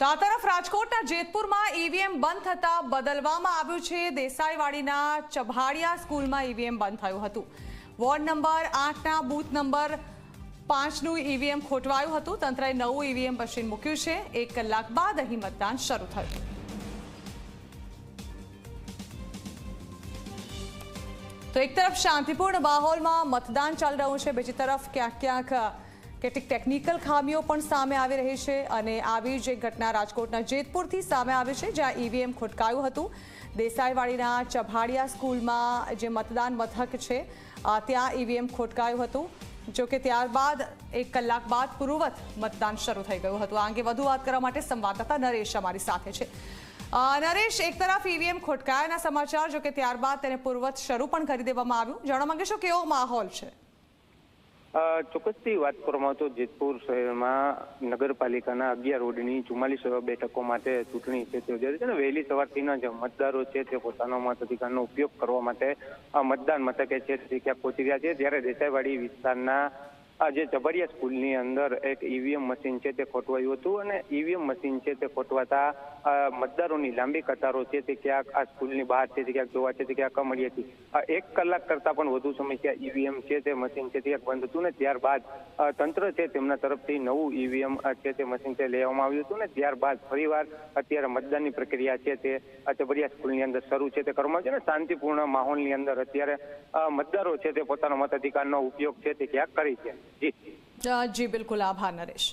તો આ તરફ રાજકોટના જેતપુરમાં ઈવીએમ બંધ થતા બદલવામાં આવ્યું છે. દેસાઈવાડીના ચભાડિયા સ્કૂલમાં ઈવીએમ બંધ થયું હતું. વોર્ડ નંબર આઠના બૂથ નંબર પાંચનું ઈવીએમ ખોટવાયું હતું. તંત્રએ નવું ઈવીએમ મશીન મૂક્યું છે. એક કલાક બાદ અહીં મતદાન શરૂ થયું. તો એક તરફ શાંતિપૂર્ણ માહોલમાં મતદાન ચાલી રહ્યું છે. બીજી તરફ ક્યાંક ક્યાંક કેટલીક ટેકનિકલ ખામીઓ પણ સામે આવી રહી છે અને આવી જે ઘટના રાજકોટના જેતપુરથી સામે આવી છે, જ્યાં ઈવીએમ ખોટકાયું હતું. દેસાઈવાડીના ચભાડિયા સ્કૂલમાં જે મતદાન મથક છે ત્યાં ઈવીએમ ખોટકાયું હતું. જો કે ત્યારબાદ એક કલાક બાદ પૂર્વવત મતદાન શરૂ થઈ ગયું હતું. આ અંગે વધુ વાત કરવા માટે સંવાદદાતા નરેશ અમારી સાથે છે. નરેશ, એક તરફ ઈવીએમ ખોટકાયાના સમાચાર, જો કે ત્યારબાદ તેને પૂર્વત શરૂ પણ કરી દેવામાં આવ્યું. જાણવા માંગે કેવો માહોલ છે? ચોક્કસથી વાત કરવામાં તો જેતપુર શહેરમાં નગરપાલિકાના અગિયાર વોર્ડની ચુમ્માલીસ બેઠકો માટે ચૂંટણી છે. તે યોજાઈ છે અને વહેલી સવારથીના જે મતદારો છે તે પોતાનો મત અધિકારનો ઉપયોગ કરવા માટે મતદાન મથકે છે તે પહોંચી રહ્યા છે. જ્યારે દેસાઈવાડી વિસ્તારના આ જે ચબરિયા સ્કૂલની અંદર એક ઈવીએમ મશીન છે તે ખોટવાયું હતું અને ઈવીએમ મશીન છે તે ખોટવાતા મતદારોની લાંબી કતારો છે તે ક્યાંક આ સ્કૂલની બહાર છે તે ક્યાંક જોવા છે તે ક્યાંક મળી હતી એક કલાક કરતા પણ વધુ સમય ત્યાં ઈવીએમ છે તે મશીન છે તે ક્યાંક બંધ હતું ને ત્યારબાદ તંત્ર છે તેમના તરફથી નવું ઈવીએમ છે તે મશીન છે લેવામાં આવ્યું હતું ને ત્યારબાદ ફરીવાર અત્યારે મતદાનની પ્રક્રિયા છે તે આ ચબરિયા સ્કૂલની અંદર શરૂ છે તે કરવામાં છે ને શાંતિપૂર્ણ માહોલની અંદર અત્યારે મતદારો છે તે પોતાનો મતાધિકારનો ઉપયોગ છે તે ક્યાંક કરી છે જી જી બિલકુલ આભાર નરેશ